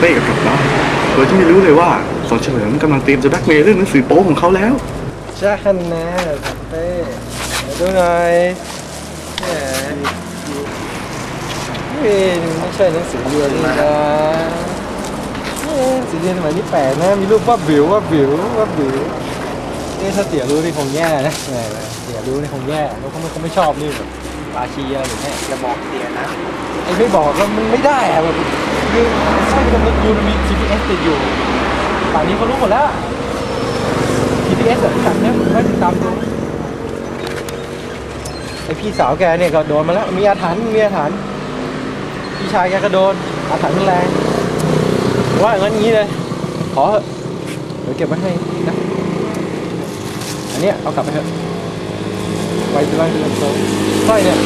เป้กับกลับบ้านโดยที่ไม่รู้เลยว่าสอนเฉลิมกำลังเตรียมจะแบล็กเมย์เรื่องหนังสือโป๊ของเขาแล้วจ้าคันนะสัมเป้มาดูหน่อยแหมเฮ้ยไม่ใช่หนังสือเรียนนะเอ๊ะหนังสือเรียนสมัยนี้แปลกนะมีรูปว่าบิวว่าบิวว่าบิวเอ๊ะถ้าเตี๋ยรู้นี่คงแย่นะแหมเตี๋ยรู้นี่คงแย่แล้วเขาไม่เขาไม่ชอบนี่แบบ ปาชีอะไรอย่างเงี้ยอย่าบอกเตียนะไอ้ไม่บอกแล้วมันไม่ได้อะแบบคือใช่มันยูมันมี GPS ติดอยู่ป่านนี้เขารู้หมดแล้ว GPS แบบสั่งเนี่ยไม่ติดตามดูไอพี่สาวแกเนี่ยก็โดนมาแล้ว มีอาถรรพ์มีอาถรรพ์พี่ชายแกก็โดนอาถรรพ์มันแรงว่าอย่างนั้นอย่างนี้เลย ขอเถอะเดี๋ยวเก็บไว้ให้นะ อันเนี้ยเอากลับไปเถอะ ไว้ที่บ้านที่ลำโพงสร้อยเนี่ย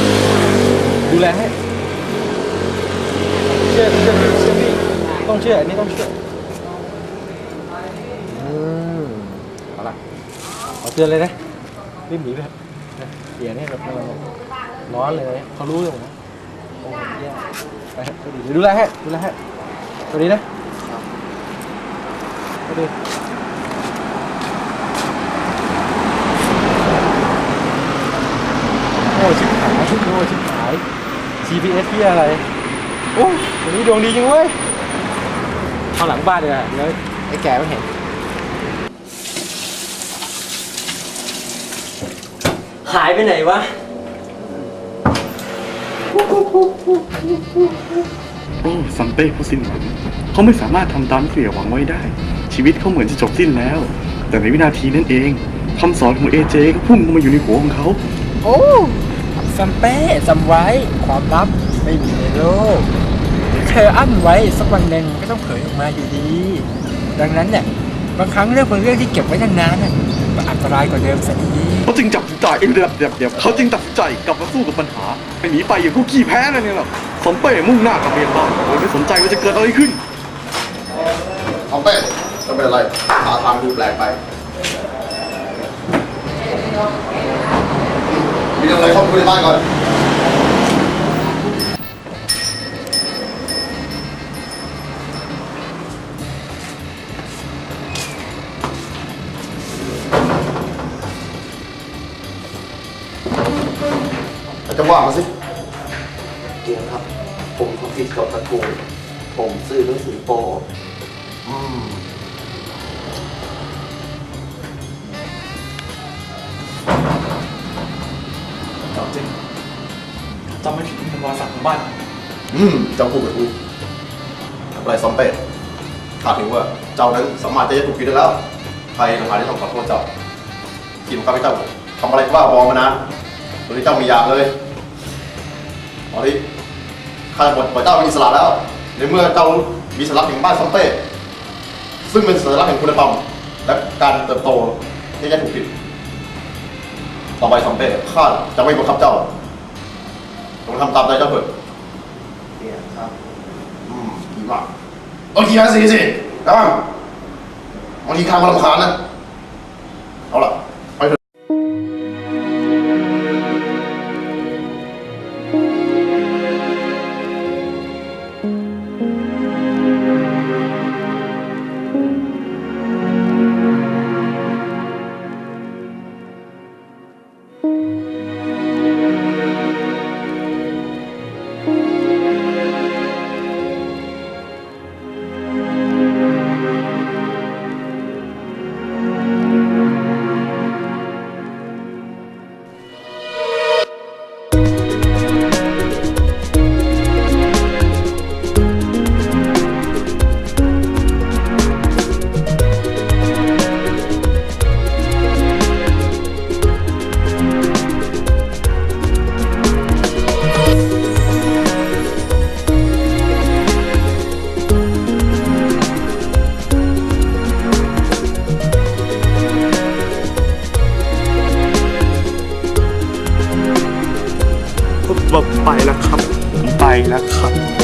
ดูแลให้เชื่อเชื่อพี่เชื่อพี่ต้องเชื่ออันนี้ต้องเชื่ออืมเอาละขอเตือนเลยนะรีบหนีไปเสียเนี่ยแบบร้อนเลยนะเขารู้เลยหมนะโอ้โหแย่ไปเถอะไปดีดูแลให้ดูแลให้สวัสดีนะสวัสดีโอ้ชิบ หายโอ้ชิบหาย GPS พี่อะไร โอ้ยวันนี้ดวงดีจริงเว้ยเอาหลังบ้านเลยอะแล้วไอ้แก่ไม่เห็น หายไปไหนวะ โอ้ซัมเป้ผู้สิ้นหวังเขาไม่สามารถทำตามที่เสียหวังไว้ได้ ชีวิตเขาเหมือนจะจบสิ้นแล้ว แต่ในวินาทีนั้นเองคำสอนของเอเจก็พุ่งเข้ามาอยู่ในหัวของเขา โอ้ ซัมเป้ซัมไว้ ความลับไม่มีในโลกเธออั้นไว้สักวันหนึ่งก็ต้องเผยออกมาอยู่ดี ดังนั้นเนี่ยบางครั้งเรื่องบางเรื่องที่เก็บไว้นานๆน่ะมันอันตรายกว่าเดิมซะอีกเขาจึงจับสินใจเอ็นเดียบเดียบเดียบเขาจึงตัดสินใจกลับมาสู้กับปัญหาไม่หนีไปอย่างผู้ขี้แพ้นั่นเองหรอกซัมเป้มุ่งหน้ากลับเมียนมาโดยไม่สนใจว่าจะเกิดอะไรขึ้นเอาเป้จะเป็นอะไรท่าทางดูแปลกไป มีเรื่องอะไรเข้าไปคุยในบ้านก่อนจะว่ามาสิเกียงครับ ผมทำผิดกับตระกูลผมซื้อหนังสือโปอืม จำไม่ผิดเป็นวาสักของบ้าน อืมเจ้าพูดกับกูอไรซอมเป้ถามถึงว่าเจ้านั้นสามารถจะจะถูกผิดได้แล้วใครต่างหากที่ต้องขอโทษเจ้าที่มันข้าพเจ้าทำอะไรก็ว่าบอมานานโดยที่เจ้ามีอยากเลยตอนนี้ข้าจะปล่อยปล่อยเจ้าเป็นอิสระแล้ว ในเมื่อเจ้ามีสัญลักษณ์แห่งบ้านซอมเป้ซึ่งเป็นสัญลักษณ์แห่งคุณธรรมและการเติบโตที่จะถูกผิด ต่อไปซอมเป้ข้าจะไม่บังคับเจ้า จงทำตามใจเจ้าเถิดเกียงครับ อืมดีมากโอเคนะสิสิครับบางทีข้าก็รำคาญนะ เอาล่ะ ผมไปแล้วครับผมไปแล้วครับ